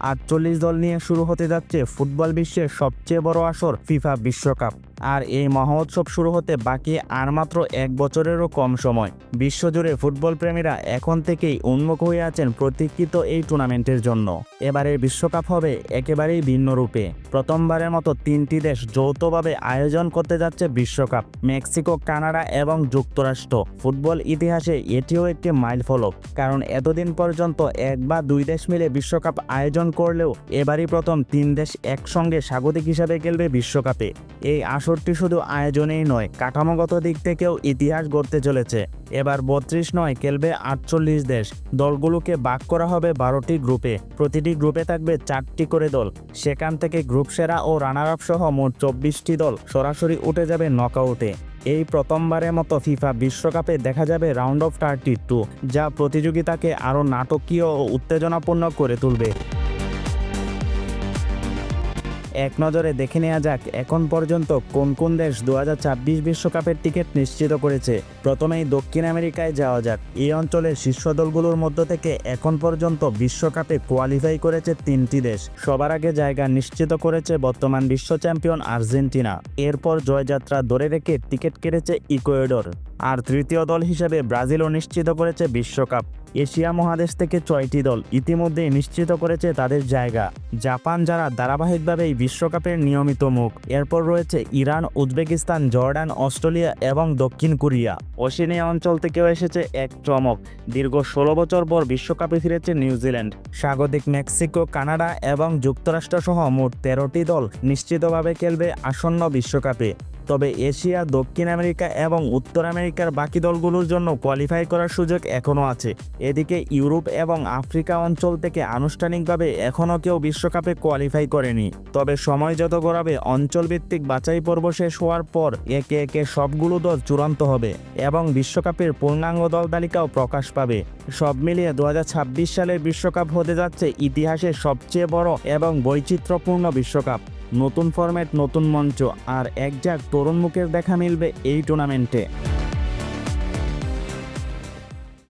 আটচল্লিশ দল নিয়ে শুরু হতে যাচ্ছে ফুটবল বিশ্বের সবচেয়ে বড় আসর ফিফা বিশ্বকাপ। আর এই মহোৎসব শুরু হতে বাকি আর মাত্র এক বছরেরও কম সময়। বিশ্বজুড়ে ফুটবল প্রেমীরা এখন থেকেই উন্মুখ হয়ে আছেন প্রতীক্ষিত এই টুর্নামেন্টের জন্য। এবারের বিশ্বকাপ হবে একেবারেই ভিন্ন রূপে প্রথমবারের মতো তিনটি দেশ যৌথভাবে আয়োজন করতে যাচ্ছে বিশ্বকাপ। মেক্সিকো, কানাডা এবং যুক্তরাষ্ট্র। ফুটবল ইতিহাসে এটিও একটি মাইল ফলক কারণ এতদিন পর্যন্ত এক বা দুই দেশ মিলে বিশ্বকাপ আয়োজন করলেও এবারই প্রথম তিন দেশ একসঙ্গে স্বাগতিক হিসাবে খেলবে বিশ্বকাপে। এই আসরটি শুধু আয়োজনেই নয়, কাঠামোগত দিক থেকেও ইতিহাস গড়তে চলেছে। এবার বত্রিশ নয় খেলবে আটচল্লিশ দেশ। দলগুলোকে বাক করা হবে বারোটি গ্রুপে। প্রতিটি গ্রুপে থাকবে চারটি করে দল। সেখান থেকে গ্রুপ সেরা ও রানার আপ সহ মোট চব্বিশটি দল সরাসরি উঠে যাবে নকআউটে। এই প্রথমবারের মতো ফিফা বিশ্বকাপে দেখা যাবে রাউন্ড অফ থার্টি টু, যা প্রতিযোগিতাকে আরও নাটকীয় ও উত্তেজনাপূর্ণ করে তুলবে। এক নজরে দেখে নেওয়া যাক এখন পর্যন্ত কোন কোন দেশ দু বিশ্বকাপের টিকিট নিশ্চিত করেছে। প্রথমেই দক্ষিণ আমেরিকায় যাওয়া যাক। এই অঞ্চলের শীর্ষ দলগুলোর মধ্য থেকে এখন পর্যন্ত বিশ্বকাপে কোয়ালিফাই করেছে তিনটি দেশ। সবার আগে জায়গা নিশ্চিত করেছে বর্তমান বিশ্ব চ্যাম্পিয়ন আর্জেন্টিনা। এরপর জয়যাত্রা ধরে রেখে টিকিট কেটেছে ইকুয়েডর। আর তৃতীয় দল হিসেবে ব্রাজিলও নিশ্চিত করেছে বিশ্বকাপ। এশিয়া মহাদেশ থেকে ছয়টি দল ইতিমধ্যে নিশ্চিত করেছে তাদের জায়গা। জাপান যারা ধারাবাহিকভাবে এই বিশ্বকাপের নিয়মিত মুখ। এরপর রয়েছে ইরান, উজবেকিস্তান, জর্ডান, অস্ট্রেলিয়া এবং দক্ষিণ কোরিয়া। ওশেনিয়া অঞ্চল থেকেও এসেছে এক চমক। দীর্ঘ ষোলো বছর পর বিশ্বকাপে ফিরেছে নিউজিল্যান্ড। স্বাগতিক মেক্সিকো, কানাডা এবং যুক্তরাষ্ট্র সহ মোট তেরোটি দল নিশ্চিতভাবে খেলবে আসন্ন বিশ্বকাপে। তবে এশিয়া, দক্ষিণ আমেরিকা এবং উত্তর আমেরিকার বাকি দলগুলোর জন্য কোয়ালিফাই করার সুযোগ এখনও আছে। এদিকে ইউরোপ এবং আফ্রিকা অঞ্চল থেকে আনুষ্ঠানিকভাবে এখনও কেউ বিশ্বকাপে কোয়ালিফাই করেনি। তবে সময় যত গড়াবে, অঞ্চলভিত্তিক বাছাই পর্ব শেষ হওয়ার পর একে একে সবগুলো দল চূড়ান্ত হবে এবং বিশ্বকাপের পূর্ণাঙ্গ দল তালিকাও প্রকাশ পাবে। সব মিলিয়ে দু হাজার ছাব্বিশ সালের বিশ্বকাপ হতে যাচ্ছে ইতিহাসের সবচেয়ে বড় এবং বৈচিত্র্যপূর্ণ বিশ্বকাপ। নতুন ফরম্যাট নতুন মঞ্চ আর একজাক তরুণ মুখের দেখা মিলবে এই টুর্নামেন্টে